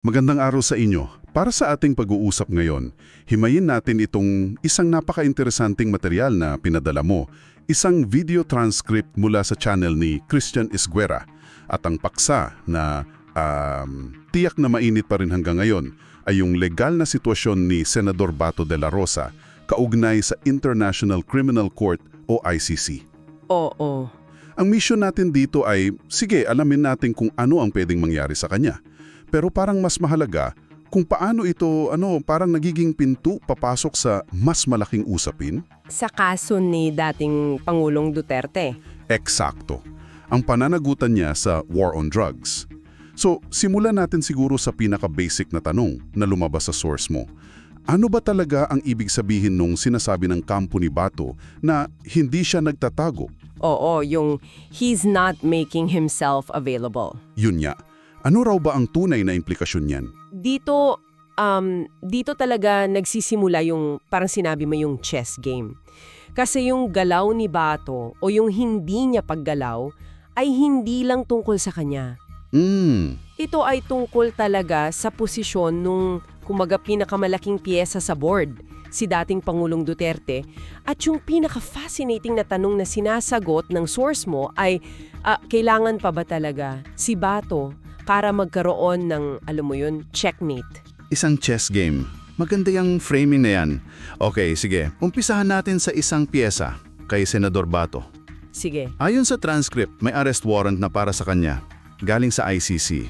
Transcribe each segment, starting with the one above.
Magandang araw sa inyo. Para sa ating pag-uusap ngayon, himayin natin itong isang napaka-interesanting material na pinadala mo, isang video transcript mula sa channel ni Christian Isguera at ang paksa na um, tiyak na mainit pa rin hanggang ngayon ay yung legal na sitwasyon ni Senador Bato de la Rosa kaugnay sa International Criminal Court o ICC. Oo. Ang mission natin dito ay, sige, alamin natin kung ano ang pwedeng mangyari sa kanya. Pero parang mas mahalaga kung paano ito, ano, parang nagiging pinto papasok sa mas malaking usapin. Sa kaso ni dating Pangulong Duterte. Eksakto. Ang pananagutan niya sa war on drugs. So, simulan natin siguro sa pinaka-basic na tanong na lumabas sa source mo. Ano ba talaga ang ibig sabihin nung sinasabi ng kampo ni Bato na hindi siya nagtatago? Oo, yung he's not making himself available. Yun niya. Ano raw ba ang tunay na implikasyon niyan? Dito, um, dito talaga nagsisimula yung, parang sinabi mo yung chess game. Kasi yung galaw ni Bato o yung hindi niya paggalaw ay hindi lang tungkol sa kanya. Hmm, Ito ay tungkol talaga sa posisyon nung kumaga pinakamalaking piyesa sa board, si dating Pangulong Duterte. At yung pinaka-fascinating na tanong na sinasagot ng source mo ay, ah, kailangan pa ba talaga si Bato para magkaroon ng, alam mo yun, checkmate? Isang chess game. Maganda yung framing na yan. Okay, sige. Umpisahan natin sa isang pyesa kay Senador Bato. Sige. Ayon sa transcript, may arrest warrant na para sa kanya. Galing sa ICC.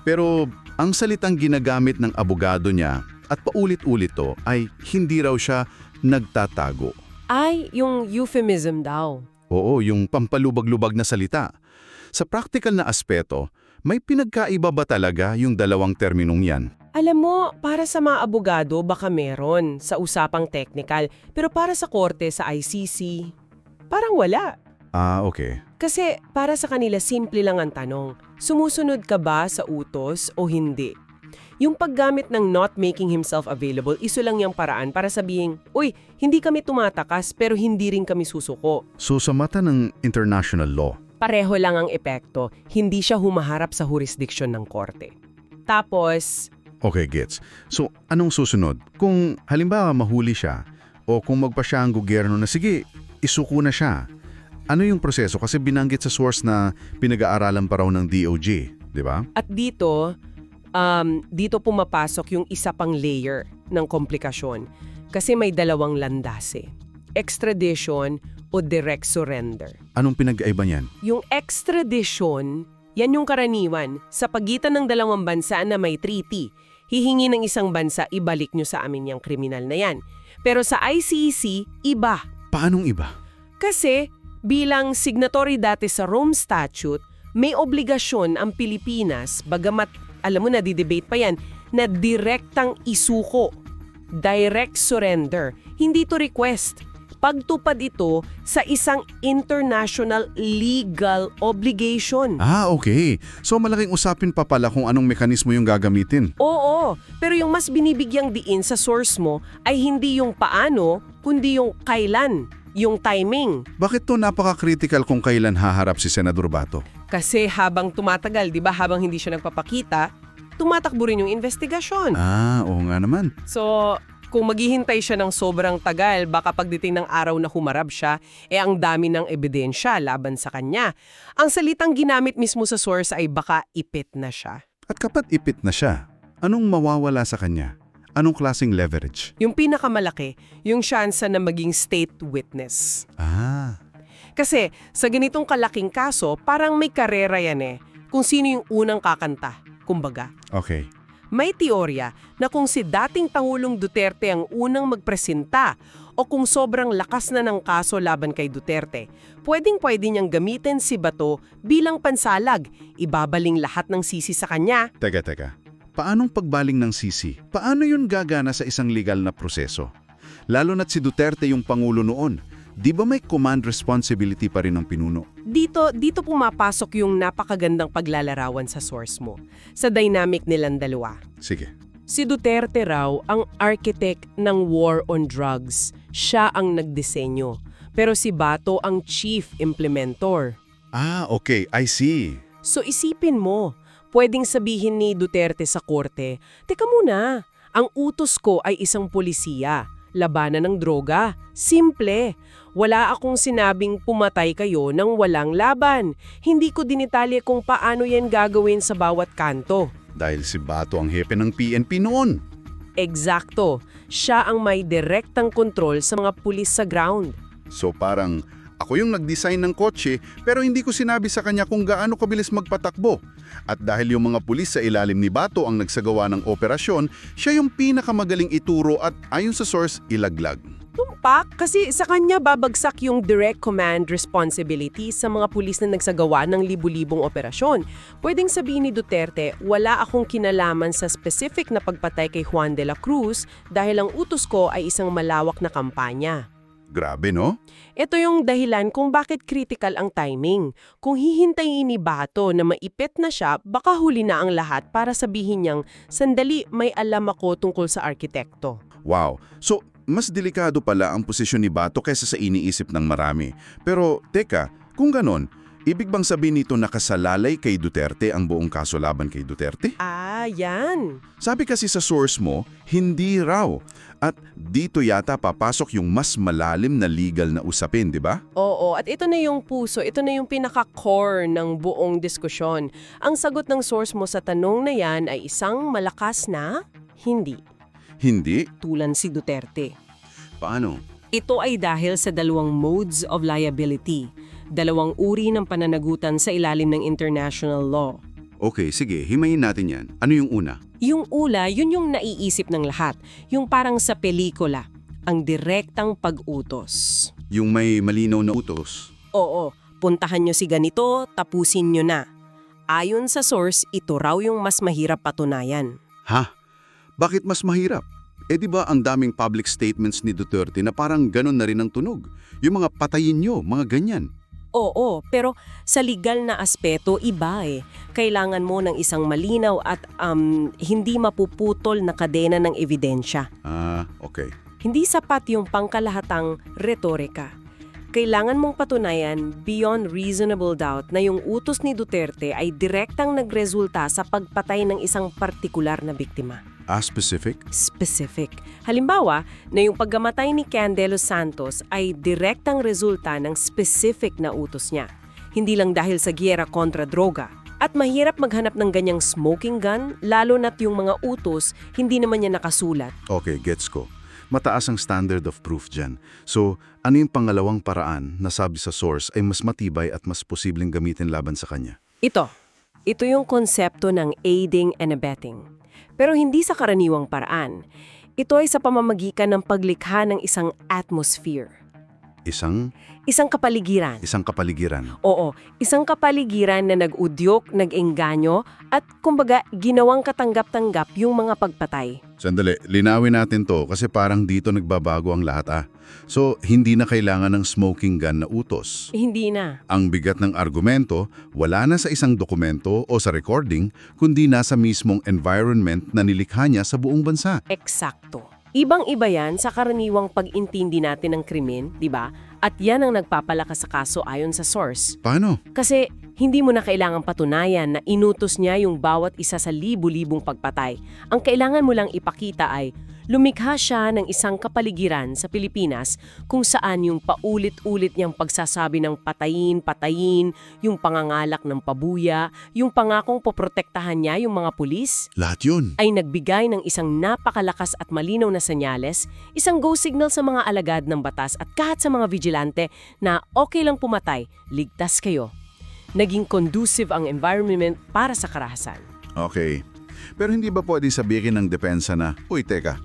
Pero ang salitang ginagamit ng abogado niya at paulit-ulit to ay hindi raw siya nagtatago. Ay, yung euphemism daw. Oo, yung pampalubag-lubag na salita. Sa practical na aspeto, may pinagkaiba ba talaga yung dalawang terminong yan? Alam mo, para sa mga abogado, baka meron sa usapang technical. Pero para sa korte, sa ICC, parang wala. Ah, okay. Kasi para sa kanila, simple lang ang tanong. Sumusunod ka ba sa utos o hindi? Yung paggamit ng not making himself available, iso lang yung paraan para sabihin, Uy, hindi kami tumatakas pero hindi rin kami susuko. So sa mata ng international law, Pareho lang ang epekto, hindi siya humaharap sa jurisdiction ng korte. Tapos, Okay, gets. So, anong susunod? Kung halimbawa mahuli siya o kung magpa siya ang gobyerno na sige, isuko na siya. Ano yung proseso? Kasi binanggit sa source na pinag-aaralan pa raw ng DOJ, di ba? At dito, um, dito pumapasok yung isa pang layer ng komplikasyon. Kasi may dalawang landas eh. Extradition o direct surrender. Anong pinag-aiba niyan? Yung extradition, yan yung karaniwan sa pagitan ng dalawang bansa na may treaty. Hihingi ng isang bansa, ibalik nyo sa amin yung kriminal na yan. Pero sa ICC, iba. Paanong iba? Kasi bilang signatory dati sa Rome Statute, may obligasyon ang Pilipinas, bagamat alam mo na didebate pa yan, na direktang isuko. Direct surrender. Hindi to request. Pagtupad ito sa isang international legal obligation. Ah, okay. So malaking usapin pa pala kung anong mekanismo yung gagamitin. Oo, pero yung mas binibigyang diin sa source mo ay hindi yung paano, kundi yung kailan, yung timing. Bakit to napaka-critical kung kailan haharap si Senador Bato? Kasi habang tumatagal, di ba, habang hindi siya nagpapakita, tumatakbo rin yung investigasyon. Ah, oo nga naman. So, kung maghihintay siya ng sobrang tagal, baka pagdating ng araw na humarap siya, eh ang dami ng ebidensya laban sa kanya. Ang salitang ginamit mismo sa source ay baka ipit na siya. At kapag ipit na siya, anong mawawala sa kanya? Anong klaseng leverage? Yung pinakamalaki, yung syansa na maging state witness. Ah, Kasi sa ganitong kalaking kaso, parang may karera yan eh. Kung sino yung unang kakanta, kumbaga. okay. May teorya na kung si dating Pangulong Duterte ang unang magpresenta o kung sobrang lakas na ng kaso laban kay Duterte, pwedeng-pwede niyang gamitin si Bato bilang pansalag, ibabaling lahat ng sisi sa kanya. Teka, teka. Paanong pagbaling ng sisi? Paano yun gagana sa isang legal na proseso? Lalo na't si Duterte yung Pangulo noon. Di ba may command responsibility pa rin ng pinuno? Dito, dito pumapasok yung napakagandang paglalarawan sa source mo, sa dynamic nilang dalawa. Sige. Si Duterte raw ang architect ng war on drugs. Siya ang nagdisenyo. Pero si Bato ang chief implementor. Ah, okay. I see. So isipin mo, Pwedeng sabihin ni Duterte sa korte, Teka muna, ang utos ko ay isang polisiya. Labanan ng droga. Simple. Wala akong sinabing pumatay kayo ng walang laban. Hindi ko dinitalye kung paano yan gagawin sa bawat kanto. Dahil si Bato ang hepe ng PNP noon. Eksakto. Siya ang may direktang kontrol sa mga pulis sa ground. So parang ako yung nag-design ng kotse pero hindi ko sinabi sa kanya kung gaano kabilis magpatakbo. At dahil yung mga pulis sa ilalim ni Bato ang nagsagawa ng operasyon, siya yung pinakamagaling ituro at ayon sa source, ilaglag. Tumpak kasi sa kanya babagsak yung direct command responsibility sa mga pulis na nagsagawa ng libu-libong operasyon. Pwedeng sabihin ni Duterte, wala akong kinalaman sa specific na pagpatay kay Juan de la Cruz dahil ang utos ko ay isang malawak na kampanya. Grabe no? Ito yung dahilan kung bakit critical ang timing. Kung hihintayin ni Bato na maipit na siya, baka huli na ang lahat para sabihin niyang, sandali may alam ako tungkol sa arkitekto. Wow. So, mas delikado pala ang posisyon ni Bato kaysa sa iniisip ng marami. Pero, teka, kung ganon, ibig bang sabihin nito nakasalalay kay Duterte ang buong kaso laban kay Duterte? Ah, yan. Sabi kasi sa source mo, hindi raw. At dito yata papasok yung mas malalim na legal na usapin, di ba? Oo, at ito na yung puso, ito na yung pinaka-core ng buong diskusyon. Ang sagot ng source mo sa tanong na yan ay isang malakas na hindi. Hindi? Tulan si Duterte. Paano? Ito ay dahil sa dalawang modes of liability, dalawang uri ng pananagutan sa ilalim ng international law. Okay, sige, himayin natin yan. Ano yung una? Yung ula, yun yung naiisip ng lahat, yung parang sa pelikula, ang direktang pag-utos. Yung may malinaw na utos. Oo, puntahan nyo si ganito, tapusin nyo na. Ayon sa source, ito raw yung mas mahirap patunayan. Ha? Bakit mas mahirap? Eh di ba ang daming public statements ni Duterte na parang ganun na rin ang tunog? Yung mga patayin nyo, mga ganyan. Oo, pero sa legal na aspeto, iba eh. Kailangan mo ng isang malinaw at um, hindi mapuputol na kadena ng ebidensya. Ah, okay. Hindi sapat yung pangkalahatang retorika. Kailangan mong patunayan beyond reasonable doubt na yung utos ni Duterte ay direktang nagresulta sa pagpatay ng isang partikular na biktima. Ah, specific? Specific. Halimbawa, na yung paggamatay ni Candelo Santos ay direktang resulta ng specific na utos niya. Hindi lang dahil sa giyera kontra droga. At mahirap maghanap ng ganyang smoking gun, lalo na't yung mga utos hindi naman niya nakasulat. Okay, gets ko. Mataas ang standard of proof dyan. So, ano yung pangalawang paraan na sabi sa source ay mas matibay at mas posibleng gamitin laban sa kanya? Ito. Ito yung konsepto ng aiding and abetting. Pero hindi sa karaniwang paraan. Ito ay sa pamamagitan ng paglikha ng isang atmosphere. Isang, Isang kapaligiran. isang kapaligiran. Oo, isang kapaligiran na nag-udyok, nag-engganyo, at kumbaga ginawang katanggap-tanggap yung mga pagpatay. Sandali, linawin natin to kasi parang dito nagbabago ang lahat ah. So, hindi na kailangan ng smoking gun na utos. Hindi na. Ang bigat ng argumento, wala na sa isang dokumento o sa recording, kundi nasa mismong environment na nilikha niya sa buong bansa. Eksakto. Ibang-iba yan sa karaniwang pag-intindi natin ng krimen, di ba? At yan ang nagpapalakas sa kaso ayon sa source. Paano? Kasi hindi mo na kailangang patunayan na inutos niya yung bawat isa sa libu-libong pagpatay. Ang kailangan mo lang ipakita ay lumikha siya ng isang kapaligiran sa Pilipinas kung saan yung paulit-ulit niyang pagsasabi ng patayin, patayin, yung pangangalak ng pabuya, yung pangakong poprotektahan niya yung mga pulis, Lahat yun. ay nagbigay ng isang napakalakas at malinaw na senyales, isang go signal sa mga alagad ng batas at kahit sa mga vigilante na okay lang pumatay, ligtas kayo. Naging conducive ang environment para sa karahasan. Okay. Pero hindi ba pwede sabihin ng depensa na, Uy, teka,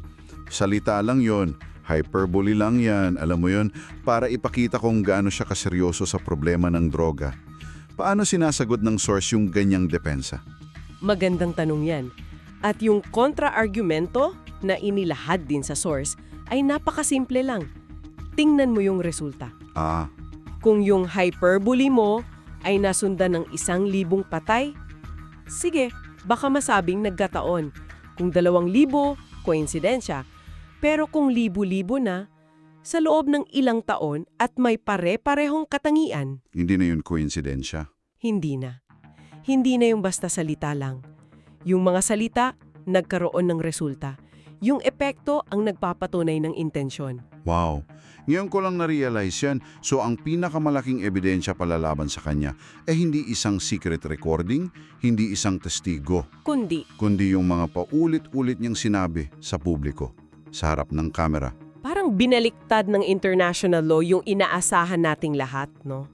salita lang yon, hyperbole lang yan, alam mo yon, para ipakita kung gaano siya kaseryoso sa problema ng droga. Paano sinasagot ng source yung ganyang depensa? Magandang tanong yan. At yung kontra-argumento na inilahad din sa source ay napakasimple lang. Tingnan mo yung resulta. Ah, Kung yung hyperbole mo ay nasundan ng isang libong patay, sige, baka masabing nagkataon. Kung dalawang libo, koinsidensya. Pero kung libo-libo na, sa loob ng ilang taon at may pare-parehong katangian, hindi na yun koinsidensya. hindi na. hindi na yung basta salita lang. Yung mga salita, nagkaroon ng resulta. Yung epekto ang nagpapatunay ng intensyon. Wow. Ngayon ko lang na-realize yan. So ang pinakamalaking ebidensya palalaban sa kanya eh hindi isang secret recording, hindi isang testigo, Kundi, kundi yung mga paulit-ulit niyang sinabi sa publiko, sa harap ng kamera. parang binaliktad ng international law yung inaasahan nating lahat, no?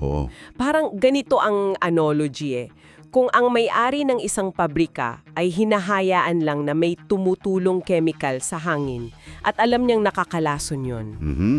Oo. Parang ganito ang analogy eh. Kung ang may-ari ng isang pabrika ay hinahayaan lang na may tumutulong chemical sa hangin at alam niyang nakakalason yon. Mhm.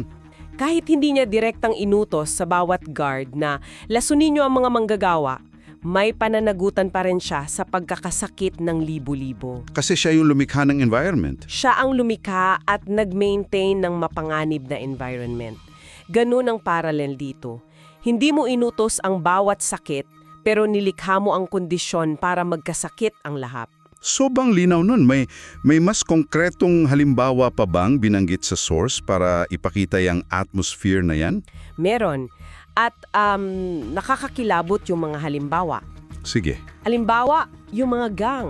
Kahit hindi niya direktang inutos sa bawat guard na lasunin niyo ang mga manggagawa, may pananagutan pa rin siya sa pagkakasakit ng libo-libo. Kasi siya yung lumikha ng environment. Siya ang lumikha at nag-maintain ng mapanganib na environment. Ganun ang parallel dito. Hindi mo inutos ang bawat sakit, pero nilikha mo ang kondisyon para magkasakit ang lahat. So bang linaw nun? May, may mas konkretong halimbawa pa bang binanggit sa source para ipakita yung atmosphere na yan? Meron. At um, nakakakilabot yung mga halimbawa. Sige. Halimbawa, yung mga gang.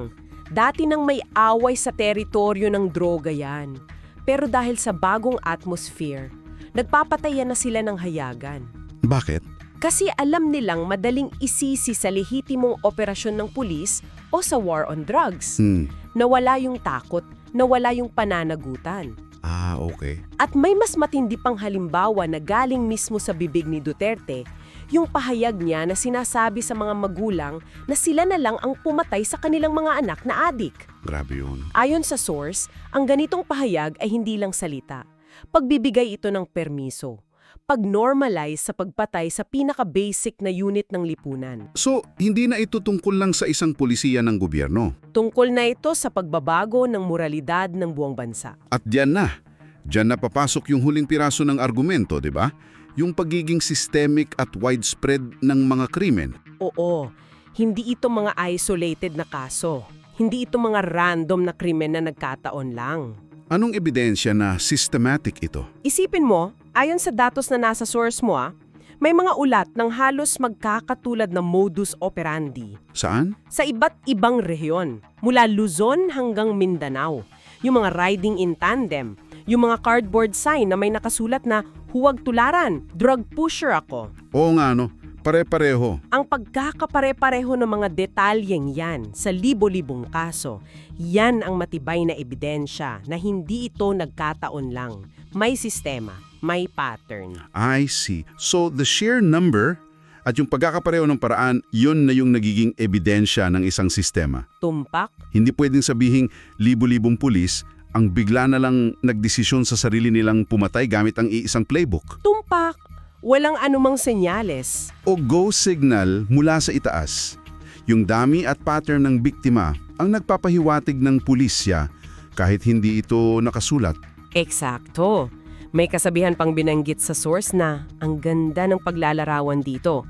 Dati nang may away sa teritoryo ng droga yan. Pero dahil sa bagong atmosphere, nagpapatayan na sila ng hayagan. Bakit? Kasi alam nilang madaling isisi sa lehitimong operasyon ng pulis o sa war on drugs. Hmm. Nawala yung takot, nawala yung pananagutan. Ah, okay. At may mas matindi pang halimbawa na galing mismo sa bibig ni Duterte, yung pahayag niya na sinasabi sa mga magulang na sila na lang ang pumatay sa kanilang mga anak na adik. Grabe yun. Ayon sa source, ang ganitong pahayag ay hindi lang salita. Pagbibigay ito ng permiso. Pag-normalize sa pagpatay sa pinaka-basic na unit ng lipunan. So, hindi na ito tungkol lang sa isang pulisiya ng gobyerno. Tungkol na ito sa pagbabago ng moralidad ng buong bansa. At diyan na. Diyan na papasok yung huling piraso ng argumento, di ba? Yung pagiging systemic at widespread ng mga krimen. Oo, hindi ito mga isolated na kaso. Hindi ito mga random na krimen na nagkataon lang. Anong ebidensya na systematic ito? Isipin mo, ayon sa datos na nasa source mo ah, may mga ulat ng halos magkakatulad na modus operandi Saan? sa iba't ibang rehiyon, mula Luzon hanggang Mindanao. Yung mga riding in tandem, yung mga cardboard sign na may nakasulat na huwag tularan, drug pusher ako. Oo nga no, pare-pareho. Ang pagkakapare-pareho ng mga detalyeng yan sa libo-libong kaso, yan ang matibay na ebidensya na hindi ito nagkataon lang. May sistema, may pattern. I see. So, the sheer number at yung pagkakapareho ng paraan, yun na yung nagiging ebidensya ng isang sistema. Tumpak, Hindi pwedeng sabihing libo-libong pulis ang bigla na lang nagdesisyon sa sarili nilang pumatay gamit ang iisang playbook. tumpak, walang anumang senyales. O go signal mula sa itaas. Yung dami at pattern ng biktima ang nagpapahiwatig ng pulisya kahit hindi ito nakasulat. Eksakto. May kasabihan pang binanggit sa source na ang ganda ng paglalarawan dito.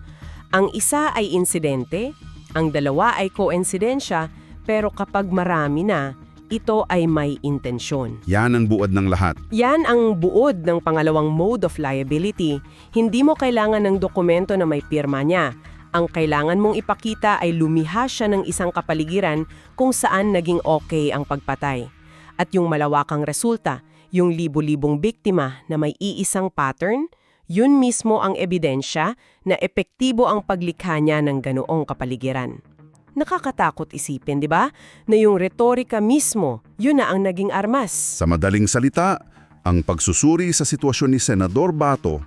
Ang isa ay insidente, ang dalawa ay koinsidensya, pero kapag marami na, ito ay may intensyon. Yan ang buod ng lahat. Yan ang buod ng pangalawang mode of liability. Hindi mo kailangan ng dokumento na may pirma niya. Ang kailangan mong ipakita ay lumiha siya ng isang kapaligiran kung saan naging okay ang pagpatay. At yung malawakang resulta, yung libo-libong biktima na may iisang pattern, yun mismo ang ebidensya na epektibo ang paglikha niya ng ganoong kapaligiran. Nakakatakot isipin, di ba? Na yung retorika mismo, yun na ang naging armas. Sa madaling salita, ang pagsusuri sa sitwasyon ni Senador Bato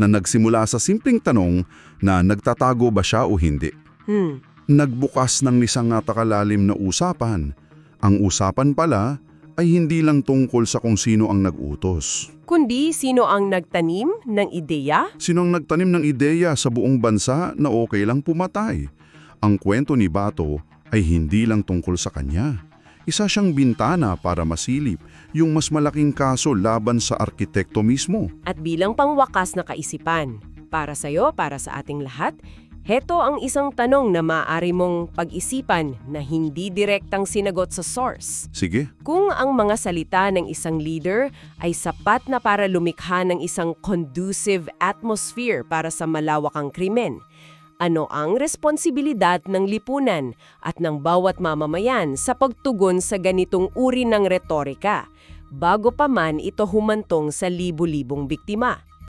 na nagsimula sa simpleng tanong na nagtatago ba siya o hindi. Hmm. Nagbukas ng isang natakalalim na usapan. Ang usapan pala ay hindi lang tungkol sa kung sino ang nag-utos. Kundi sino ang nagtanim ng ideya? Sino ang nagtanim ng ideya sa buong bansa na okay lang pumatay? Ang kwento ni Bato ay hindi lang tungkol sa kanya. Isa siyang bintana para masilip yung mas malaking kaso laban sa arkitekto mismo. At bilang pangwakas na kaisipan, para sa'yo, para sa ating lahat, heto ang isang tanong na maaari mong pag-isipan na hindi direktang sinagot sa source. Sige, Kung ang mga salita ng isang leader ay sapat na para lumikha ng isang conducive atmosphere para sa malawakang krimen, ano ang responsibilidad ng lipunan at ng bawat mamamayan sa pagtugon sa ganitong uri ng retorika, bago pa man ito humantong sa libu-libong biktima.